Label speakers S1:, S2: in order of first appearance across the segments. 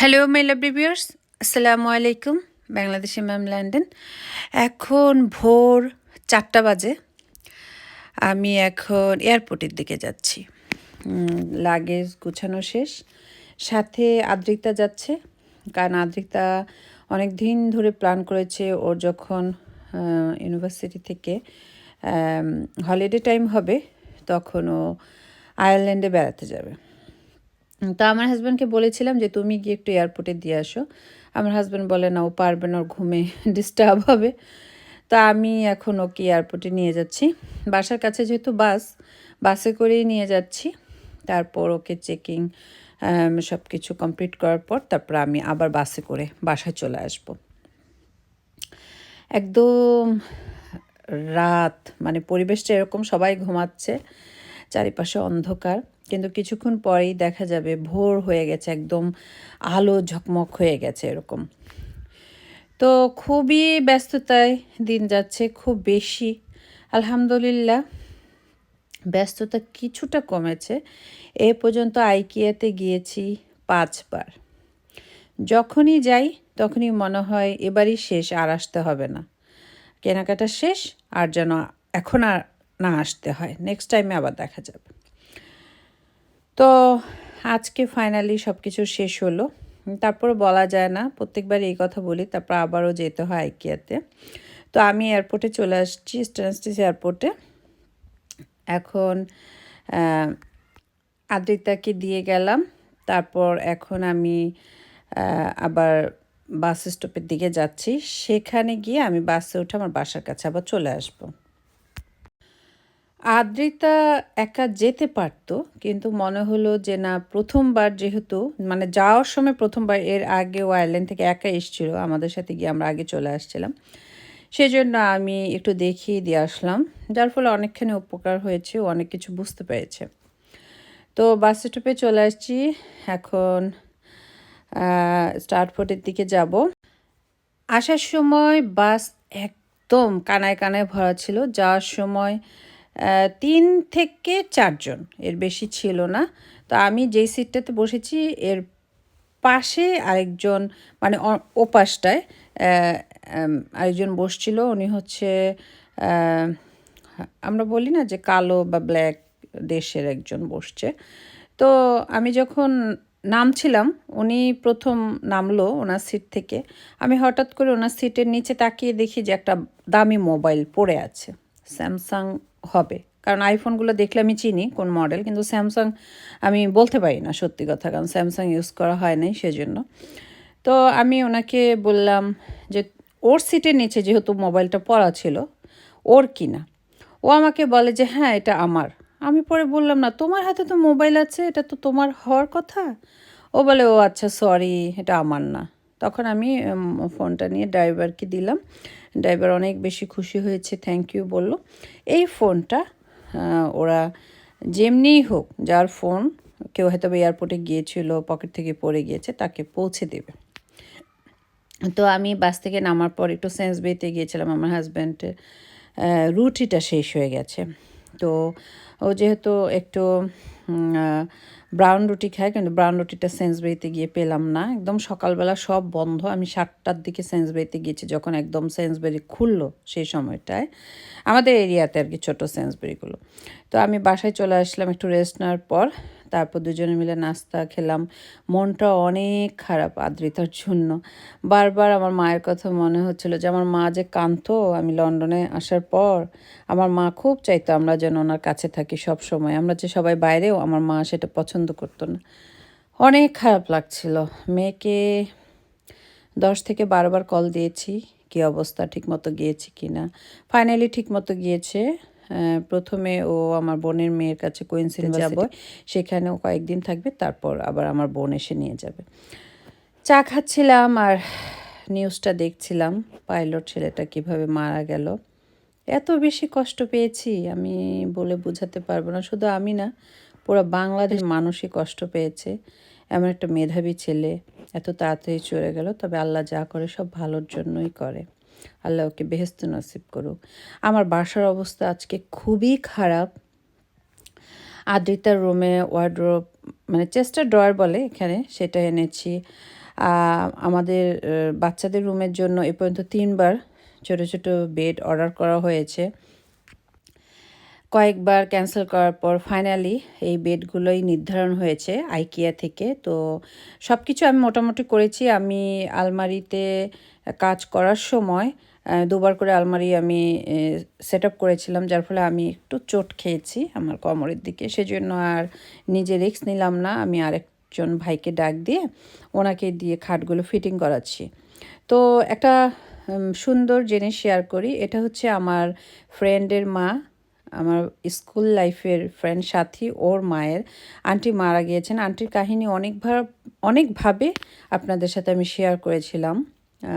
S1: Hello my lovely viewers আসসালামু আলাইকুম Bangladeshi ma'am London এখন ভোর চারটা বাজে। আমি এখন এয়ারপোর্টের দিকে যাচ্ছি। লাগেজ গুছানো শেষ। সাথে আদ্রিকতা যাচ্ছে। কারণ আদ্রিকতা অনেক দিন ধরে প্ল্যান করেছে ওর যখন ইউনিভার্সিটি থেকে হলিডে টাইম হবে, তখন ও আয়ারল্যান্ডে বেড়াতে যাবে। তো আমার হাজব্যান্ডকে বলেছিলাম যে, তুমি গিয়ে একটু এয়ারপোর্টে দিয়ে আসো। আমার হাজব্যান্ড বলে, না, ও পারবে না, ওর ঘুমে ডিস্টার্ব হবে। তো আমি এখন ওকে এয়ারপোর্টে নিয়ে যাচ্ছি। বাসার কাছে যেহেতু বাস বাসে করেই নিয়ে যাচ্ছি। তারপর ওকে চেকিং সব কিছু কমপ্লিট করার পর তারপর আমি আবার বাসে করে বাসায় চলে আসব। একদম রাত মানে পরিবেশটা এরকম সবাই ঘুমাচ্ছে, চারিপাশে অন্ধকার। কিন্তু কিছুক্ষণ পরেই দেখা যাবে ভোর হয়ে গেছে, একদম আলো ঝকমক হয়ে গেছে এরকম। তো খুবই ব্যস্ততায় দিন যাচ্ছে, খুব বেশি। আলহামদুলিল্লাহ, ব্যস্ততা কিছুটা কমেছে। এ পর্যন্ত আইকিয়াতে গিয়েছি পাঁচবার। যখনই যাই, তখনই মনে হয় এবারই শেষ, আর আসতে হবে না। কেনাকাটা শেষ, আর যেন এখন আর না আসতে হয়। নেক্সট টাইমে আবার দেখা যাবে। তো আজকে ফাইনালি সব কিছু শেষ হলো। তারপর বলা যায় না, প্রত্যেকবার এই কথা বলি, তারপর আবারও যেতে হয় আইকিয়াতে। তো আমি এয়ারপোর্টে চলে আসছি স্টেনস্টিস এয়ারপোর্টে এখন আদ্রিতাকে দিয়ে গেলাম। তারপর এখন আমি আবার বাস স্টপের দিকে যাচ্ছি। সেখানে গিয়ে আমি বাসে উঠে আমার বাসার কাছে আবার চলে আসব। আদ্রিতা একা যেতে পারতো, কিন্তু মনে হলো যে না, প্রথমবার যেহেতু মানে যাওয়ার সময় প্রথমবার এর আগে ও আয়ারল্যান্ড থেকে একা এসেছিল, আমাদের সাথে গিয়ে আমরা আগে চলে আসছিলাম। সেজন্য আমি একটু দেখিয়ে দিয়ে আসলাম, যার ফলে অনেকখানি উপকার হয়েছে অনেক কিছু বুঝতে পেরেছে। তো বাস স্টপে চলে আসছি, এখন স্টার্টফোর্টের দিকে যাব। আসার সময় বাস একদম কানায় কানায় ভরা ছিল, যাওয়ার সময় তিন থেকে চারজন, এর বেশি ছিল না। তো আমি যেই সিটটাতে বসেছি, এর পাশে আরেকজন মানে ওপাশটায় আরেকজন বসছিল, উনি হচ্ছে আমরা বলি না যে কালো বা ব্ল্যাক দেশের একজন বসছে। তো আমি যখন নামছিলাম, উনি প্রথম নামলো ওনার সিট থেকে। আমি হঠাৎ করে ওনার সিটের নিচে তাকিয়ে দেখি যে একটা দামি মোবাইল পড়ে আছে, স্যামসাং হবে। কারণ আইফোনগুলো দেখলে আমি চিনি কোন মডেল কিন্তু স্যামসাং আমি বলতে পারি না সত্যি কথা, কারণ স্যামসাং ইউজ করা হয় নাই সেজন্য। তো আমি ওনাকে বললাম যে ওর সিটের নিচে যেহেতু মোবাইলটা পড়া ছিল, ওর কিনা? ও আমাকে বলে যে হ্যাঁ এটা আমার। আমি পরে বললাম, না, তোমার হাতে তো মোবাইল আছে, এটা তো তোমার হওয়ার কথা? ও বলে, ও আচ্ছা সরি এটা আমার না। তখন আমি ফোনটা নিয়ে ড্রাইভারকে দিলাম। ড্রাইভার অনেক বেশি খুশি হয়েছে থ্যাংক ইউ বলল। এই ফোনটা ওরা যেমনিই হোক, যার ফোন কেউ হয়তো এয়ারপোর্টে গিয়েছিল, পকেট থেকে পড়ে গিয়েছে, তাকে পৌঁছে দেবে। তো আমি বাস থেকে নামার পর একটু সেন্স বেতে গিয়েছিলাম, আমার হাজব্যান্ডের রুটিটা শেষ হয়ে গেছে। তো ও যেহেতু একটু ব্রাউন রুটি খাই, কিন্তু ব্রাউন রুটিটা সেন্সবেরিতে গিয়ে পেলাম না। একদম সকালবেলা সব বন্ধ। আমি সাতটার দিকে সেন্সবেরিতে গিয়েছি, যখন একদম সেন্সবেরি খুললো সেই সময়টায়। আমাদের এরিয়াতে আর কি ছোটো সেন্সবেরিগুলো তো আমি বাসায় চলে আসলাম একটু রেস্ট নেওয়ার পর। তারপর দুজনে মিলে নাস্তা খেলাম। মনটা অনেক খারাপ আদ্রিতার জন্য। বারবার আমার মায়ের কথা মনে হচ্ছিল যে, আমার মা যে কাঁদতো আমি লন্ডনে আসার পর আমার মা খুব চাইতো আমরা যেন ওনার কাছে থাকি সব সময়। আমরা যে সবাই বাইরেও আমার মা সেটা পছন্দ করতো না। অনেক খারাপ লাগছিল। মেয়েকে দশ থেকে বারোবার কল দিয়েছি, কী অবস্থা, ঠিকমতো গিয়েছি কি না ফাইনালি ঠিকমতো গিয়েছে। প্রথমে ও আমার বোনের মেয়ের কাছে কোয়েন্সিল যাব সেখানেও কয়েকদিন থাকবে তারপর আবার আমার বোন এসে নিয়ে যাবে। চা খাচ্ছিলাম আর নিউজটা দেখছিলাম পাইলট ছেলেটা কীভাবে মারা গেল। এত বেশি কষ্ট পেয়েছি আমি বলে বোঝাতে পারব না শুধু আমি না পুরো বাংলাদেশ মানুষই কষ্ট পেয়েছে। এমন একটা মেধাবী ছেলে এত তাড়াতাড়ি চলে গেল তবে আল্লাহ যা করে সব ভালোর জন্যই করে। আল্লাহ ওকে বেহেস্ত নসিব করুক। আমার বাসার অবস্থা আজকে খুবই খারাপ। আদ্রিতার রুমে ওয়ার্ড্রোপ মানে চেস্টার ড্রয়ার বলে এখানে, সেটা এনেছি। আমাদের বাচ্চাদের রুমের জন্য এ পর্যন্ত তিনবার ছোটো ছোটো বেড অর্ডার করা হয়েছে। কয়েকবার ক্যান্সেল করার পর ফাইনালি এই বেডগুলোই নির্ধারণ হয়েছে আইকিয়া থেকে। তো সব কিছু আমি মোটামুটি করেছি। আমি আলমারিতে কাজ করার সময় দুবার করে আলমারি আমি সেট আপ করেছিলাম, যার ফলে আমি একটু চোট খেয়েছি আমার কোমরের দিকে। সেজন্য আর নিজে রিস্ক নিলাম না। আমি আরেকজন ভাইকে ডাক দিয়ে ওনাকে দিয়ে খাটগুলো ফিটিং করাচ্ছি। তো একটা সুন্দর জিনিস শেয়ার করি। এটা হচ্ছে আমার ফ্রেন্ডের মা আমার স্কুল লাইফের ফ্রেন্ড সাথী, ওর মায়ের। আন্টি মারা গিয়েছেন। আন্টির কাহিনী অনেকবার, অনেকভাবে আপনাদের সাথে আমি শেয়ার করেছিলাম।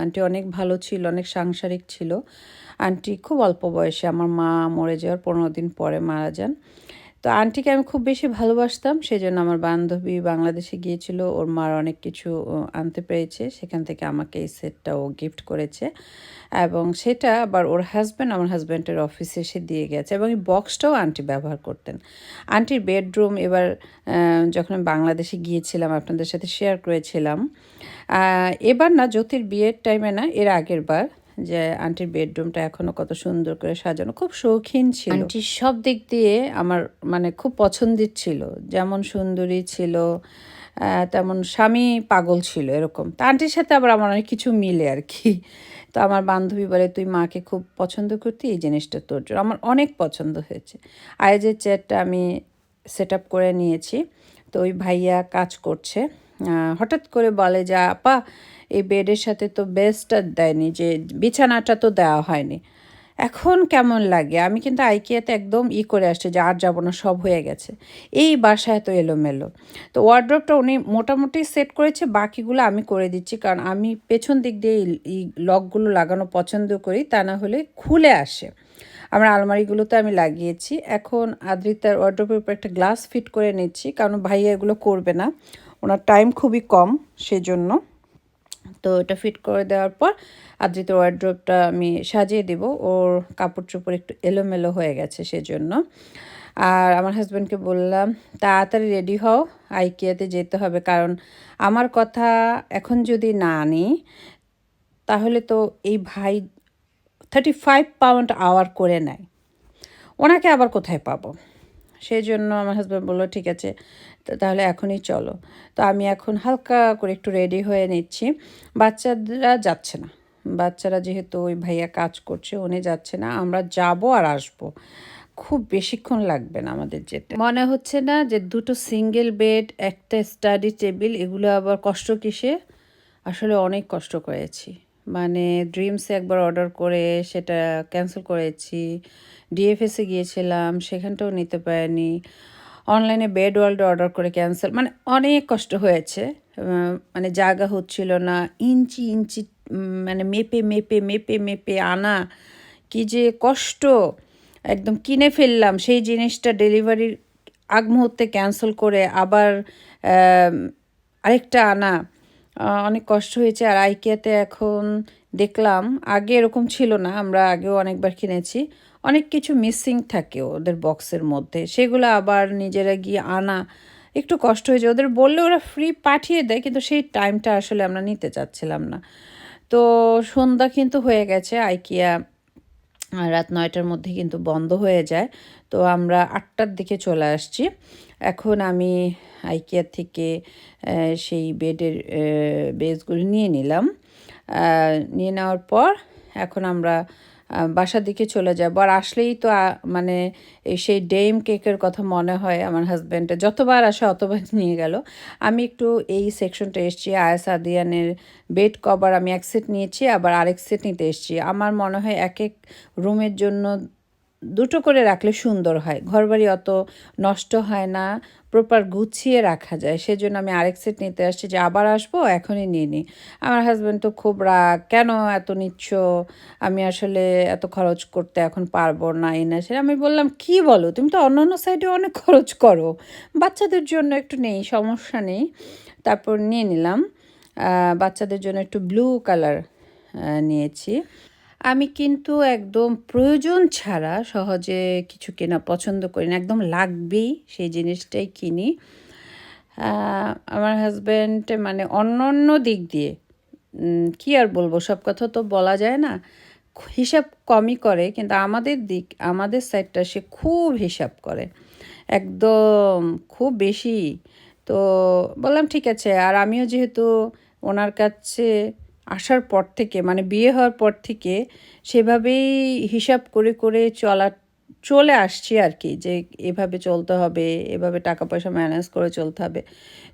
S1: আন্টি অনেক ভালো ছিল, অনেক সাংসারিক ছিল। আন্টি খুব অল্প বয়সে আমার মা মরে যাওয়ার পনেরো দিন পরে মারা যান। তো আন্টিকে আমি খুব বেশি ভালোবাসতাম সেই জন্য আমার বান্ধবী বাংলাদেশে গিয়েছিল, ওর মার অনেক কিছু আনতে পেরেছে, সেখান থেকে আমাকে এই সেটটা ও গিফট করেছে। এবং সেটা আবার ওর হাজব্যান্ড আমার হাজব্যান্ডের অফিসে এসে দিয়ে গেছে, এবং এই বক্সটাও আন্টি ব্যবহার করতেন। আন্টির বেডরুম এবার যখন আমি বাংলাদেশে গিয়েছিলাম, আপনাদের সাথে শেয়ার করেছিলাম এবার না, জ্যোতির বিয়ের টাইমে না, এর আগের বার যে আন্টির বেডরুমটা এখনও কত সুন্দর করে সাজানো, খুব শৌখিন ছিল। আন্টির সব দিক দিয়ে আমার মানে খুব পছন্দের ছিল। যেমন সুন্দরী ছিল তেমন স্বামী পাগল ছিল এরকম। তা আন্টির সাথে আবার আমার অনেক কিছু মিলে আর কি। তো আমার বান্ধবী বলে, তুই মাকে খুব পছন্দ করতি, এই জিনিসটা তোর জন্য। আমার অনেক পছন্দ হয়েছে। আয়োজের চেয়ারটা আমি সেট করে নিয়েছি। তো ওই ভাইয়া কাজ করছে। হঠাৎ করে বলে যে, আপা, এই বেডের সাথে তো বেস্টটা দেয়নি, যে বিছানাটা তো দেওয়া হয়নি। এখন কেমন লাগে? আমি কিন্তু আইকিয়াতে একদম ই করে আসছে যে, আর যাব না, সব হয়ে গেছে। এই বাসায় তো এলোমেলো। তো ওয়ার্ড্রপটা উনি মোটামুটি সেট করেছে, বাকিগুলো আমি করে দিচ্ছি, কারণ আমি পেছন দিক দিয়ে এই লকগুলো লাগানো পছন্দ করি, তা না হলে খুলে আসে। আমার আলমারিগুলোতে আমি লাগিয়েছি। এখন আদ্রিতার ওয়ার্ড্রপের উপর একটা গ্লাস ফিট করে নিচ্ছি, কারণ ভাইয়া এগুলো করবে না। ওনার টাইম খুবই কম সেজন্য। তো এটা ফিট করে দেওয়ার পর আদ্রিত ওয়ার্ড্রোবটা আমি সাজিয়ে দেব। ওর কাপড় চোপড় একটু এলোমেলো হয়ে গেছে সেজন্য। আর আমার হাজব্যান্ডকে বললাম, তাড়াতাড়ি রেডি হও আইকিয়াতে যেতে হবে। কারণ আমার কথা এখন যদি না আনি, তাহলে তো এই ভাই থার্টি ফাইভ পাউন্ড আওয়ার করে নেয়। ওনাকে আবার কোথায় পাবো? সেই জন্য আমার হাজব্যান্ড বলল, ঠিক আছে তাহলে এখনই চলো। তো আমি এখন হালকা করে একটু রেডি হয়ে নিচ্ছি। বাচ্চারা যাচ্ছে না। বাচ্চারা যেহেতু ওই ভাইয়া কাজ করছে, উনি যাচ্ছে না, আমরা যাব আর আসব। খুব বেশিক্ষণ লাগবে না আমাদের যেতে। মনে হচ্ছে না যে দুটো সিঙ্গেল বেড একটা স্টাডি টেবিল এগুলো আবার কষ্ট কিসে? আসলে অনেক কষ্ট করেছি। মানে ড্রিমসে একবার অর্ডার করে সেটা ক্যান্সেল করেছি। ডিএফএসে গিয়েছিলাম, সেখানটাও নিতে পারিনি। অনলাইনে বেড ওয়ার্ল্ড অর্ডার করে ক্যান্সেল মানে অনেক কষ্ট হয়েছে। মানে জায়গা হচ্ছিল না, ইঞ্চি ইঞ্চি মানে মেপে মেপে মেপে মেপে আনা, কি যে কষ্ট। একদম কিনে ফেললাম, সেই জিনিসটা ডেলিভারির আগ মুহূর্তে ক্যান্সেল করে আবার আরেকটা আনা। অনেক কষ্ট হয়েছে আর আইকিয়াতে এখন দেখলাম, আগে এরকম ছিল না, আমরা আগেও অনেকবার কিনেছি। অনেক কিছু মিসিং থাকে ওদের বক্সের মধ্যে, সেগুলো আবার নিজেরা গিয়ে আনা, একটু কষ্ট হয়েছে। ওদের বললে ওরা ফ্রি পাঠিয়ে দেয়, কিন্তু সেই টাইমটা আসলে আমরা নিতে চাচ্ছিলাম না। তো সন্ধ্যা কিন্তু হয়ে গেছে, আইকিয়া রাত নয়টার মধ্যে কিন্তু বন্ধ হয়ে যায়। তো আমরা আটটার দিকে চলে আসছি। এখন আমি আইকিয়া থেকে সেই বেডের বেসগুলো নিয়ে নিলাম। নিয়ে নেওয়ার পর এখন আমরা বাসার দিকে চলে যায় আর আসলেই তো মানে এই সেই ডেম কেকের কথা মনে হয় আমার হাজব্যান্ডের যতবার আসে অতবার নিয়ে গেল। আমি একটু এই সেকশনটা এসেছি আয়াস আদিয়ানের বেড কভার আমি এক সেট নিয়েছি, আবার আরেক সেট নিতে এসেছি। আমার মনে হয় এক এক রুমের জন্য দুটো করে রাখলে সুন্দর হয়। ঘরবাড়ি অত নষ্ট হয় না প্রপার গুছিয়ে রাখা যায়। সেজন্য আমি আরেক সেট নিতে আসছি যে আবার আসব, এখনই নিয়ে নিই। আমার হাজব্যান্ড তো খুব রাগ, কেন এত নিচ্ছ? আমি আসলে এত খরচ করতে এখন পারব না। এই না আমি বললাম, কি বলো? তুমি তো অন্য অন্য সাইডে অনেক খরচ করো। বাচ্চাদের জন্য একটু নেই, সমস্যা নেই। তারপর নিয়ে নিলাম। বাচ্চাদের জন্য একটু ব্লু কালার নিয়েছি। আমি কিন্তু একদম প্রয়োজন ছাড়া সহজে কিছু কেনা পছন্দ করি না, একদম লাগবেই সেই জিনিসটাই কিনি। আমার হাজব্যান্ড মানে অন্য অন্য দিক দিয়ে কি আর বলব, সব কথা তো বলা যায় না, হিসাব কমই করে, কিন্তু আমাদের দিক, আমাদের সাইডটা সে খুব হিসাব করে, একদম খুব বেশি। তো বললাম, ঠিক আছে। আর আমিও যেহেতু ওনার কাছে আসার পর থেকে মানে বিয়ে হওয়ার পর থেকে সেভাবেই হিসাব করে করে চলা, চলে আসছি আর কি, যে এভাবে চলতে হবে, এভাবে টাকা পয়সা ম্যানেজ করে চলতে হবে।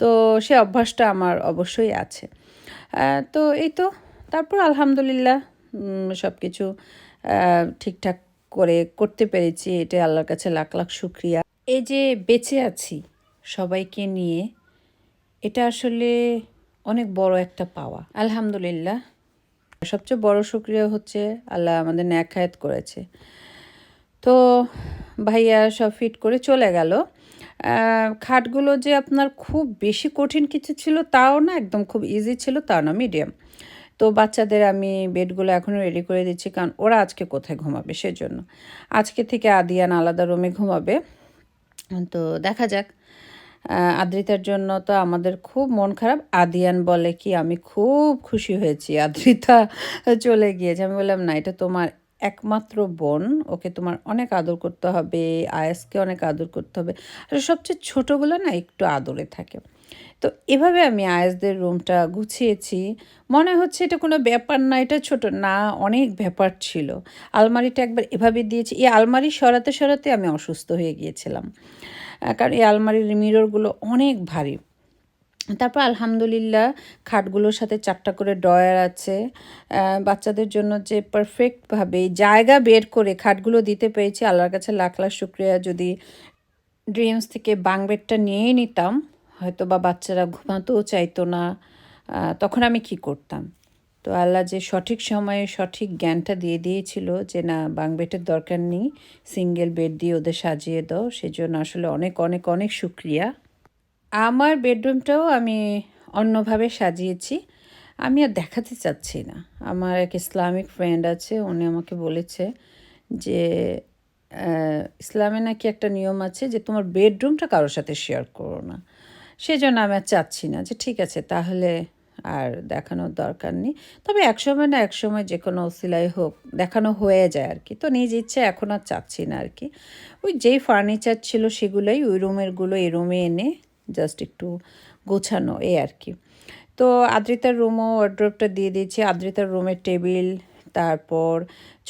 S1: তো সে অভ্যাসটা আমার অবশ্যই আছে। তো এই তো, তারপর আলহামদুলিল্লাহ সব কিছু ঠিকঠাক করে করতে পেরেছি এটা আল্লাহর কাছে লাখ লাখ শুক্রিয়া। এই যে বেঁচে আছি সবাইকে নিয়ে, এটা আসলে অনেক বড় একটা পাওয়া। আলহামদুলিল্লাহ। সবচেয়ে বড় শুক্রিয়া হচ্ছে আল্লাহ আমাদের ন্যাকায়াত করেছে। তো ভাইয়া সব ফিট করে চলে গেল। খাটগুলো যে আপনার খুব বেশি কঠিন কিছু ছিল তাও না, একদম খুব ইজি ছিল তাও না মিডিয়াম তো বাচ্চাদের আমি বেডগুলো এখনও রেডি করে দিচ্ছি, কারণ ওরা আজকে কোথায় ঘুমাবে সেজন্য। আজকে থেকে আদিয়ান আলাদা রুমে ঘুমাবে। তো দেখা যাক। আদ্রিতার জন্য তো আমাদের খুব মন খারাপ। আদিয়ান বলে কি, আমি খুব খুশি হয়েছি আদ্রিতা চলে গিয়েছে। আমি বললাম, না, এটা তোমার একমাত্র বোন, ওকে তোমার অনেক আদর করতে হবে, আয়াসকে অনেক আদর করতে হবে। আর সবচেয়ে ছোটোগুলো না একটু আদরে থাকে। তো এভাবে আমি আয়াসদের রুমটা গুছিয়েছি। মনে হচ্ছে এটা কোনো ব্যাপার না, এটা ছোট, না, অনেক ব্যাপার ছিল। আলমারিটা একবার এভাবে দিয়েছি। এই আলমারি সরাতে সরাতে আমি অসুস্থ হয়ে গিয়েছিলাম। কারণ এই আলমারির মিররগুলো অনেক ভারী। তারপর আলহামদুলিল্লাহ খাটগুলোর সাথে চারটা করে ডয়ার আছে। বাচ্চাদের জন্য যে পারফেক্টভাবে জায়গা বের করে খাটগুলো দিতে পেরেছি, আল্লাহর কাছে লাখ লাখ শুক্রিয়া। যদি ড্রিমস থেকে বাং বেডটা নিয়েই নিতাম হয়তো বা বাচ্চারা ঘুমাতেও চাইতো না। তখন আমি কি করতাম? তো আল্লাহ যে সঠিক সময়ে সঠিক জ্ঞানটা দিয়ে দিয়েছিল যে, না, বাং বেডের দরকার নেই, সিঙ্গেল বেড দিয়ে ওদের সাজিয়ে দাও। সেজন্য আসলে অনেক অনেক অনেক শুক্রিয়া। আমার বেডরুমটাও আমি অন্যভাবে সাজিয়েছি। আমি আর দেখাতে চাচ্ছি না। আমার এক ইসলামিক ফ্রেন্ড আছে, উনি আমাকে বলেছে যে ইসলামে নাকি একটা নিয়ম আছে যে, তোমার বেডরুমটা কারোর সাথে শেয়ার করো না। সেজন্য আমি আর চাচ্ছি না যে, ঠিক আছে, তাহলে আর দেখানোর দরকার নেই। তবে একসময় না একসময় যে কোনো সিলাই হোক, দেখানো হয়ে যায় আর কি তো নিজ ইচ্ছে এখন আর চাচ্ছি না আর কি ওই যেই ফার্নিচার ছিল সেগুলোই ওই রুমেরগুলো এই রুমে এনে জাস্ট একটু গোছানো, এই আর কি তো আদ্রিতার রুমও ওয়ার্ড্রোপটা দিয়ে দিয়েছি। আদ্রিতার রুমের টেবিল তারপর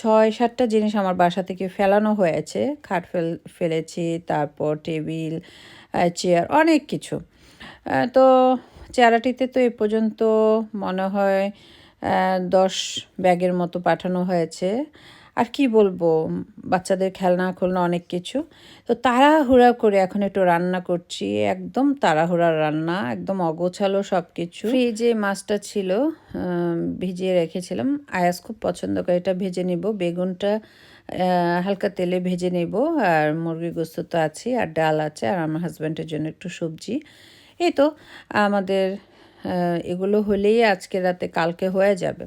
S1: ছয়, সাতটা জিনিস আমার বাসা থেকে ফেলানো হয়েছে। খাট ফেল, ফেলেছি, তারপর টেবিল চেয়ার অনেক কিছু। তো চেয়ারাটিতে তো এ পর্যন্ত মনে হয় দশ ব্যাগের মতো পাঠানো হয়েছে। আর কি বলব, বাচ্চাদের খেলনা, খুলনা অনেক কিছু। তো তাড়াহুড়া করে এখন একটু রান্না করছি, একদম তাড়াহুড়ার রান্না, একদম অগোছালো সব কিছু ফ্রিজে মাছটা ছিল ভিজিয়ে রেখেছিলাম। আয়াস খুব পছন্দ করে এটা ভেজে নিব। বেগুনটা হালকা তেলে ভেজে নেব। আর মুরগির গোস্ত তো আছে আর ডাল আছে, আর আমার হাজব্যান্ডের জন্য একটু সবজি। এই তো, আমাদের এগুলো হলেই আজকে রাতে কালকে হয়ে যাবে।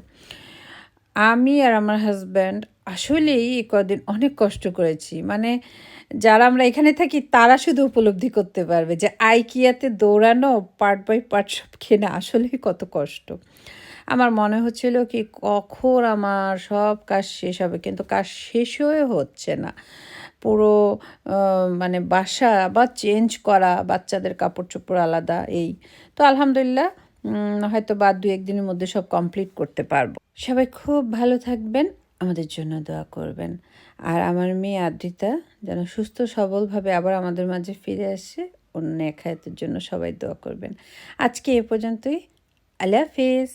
S1: আমি আর আমার হাজব্যান্ড আসলেই কদিন অনেক কষ্ট করেছি। মানে যারা আমরা এখানে থাকি, তারা শুধু উপলব্ধি করতে পারবে যে আইকিয়াতে দৌড়ানো পার্ট বাই পার্ট সব কেনা আসলেই কত কষ্ট। আমার মনে হচ্ছিল কি, কখন আমার সব কাজ শেষ হবে, কিন্তু কাজ শেষ হয়ে হচ্ছে না। পুরো মানে বাসা আবার চেঞ্জ করা, বাচ্চাদের কাপড় চোপড় আলাদা, এই। তো আলহামদুলিল্লাহ হয়তো বা দু একদিনের মধ্যে সব কমপ্লিট করতে পারব। সবাই খুব ভালো থাকবেন, আমাদের জন্য দোয়া করবেন। আর আমার মেয়ে আদ্রিতা যেন সুস্থ সবলভাবে আবার আমাদের মাঝে ফিরে আসে, অন্য এক জন্য সবাই দোয়া করবেন। আজকে এ পর্যন্তই, আল্লাহ হাফিজ।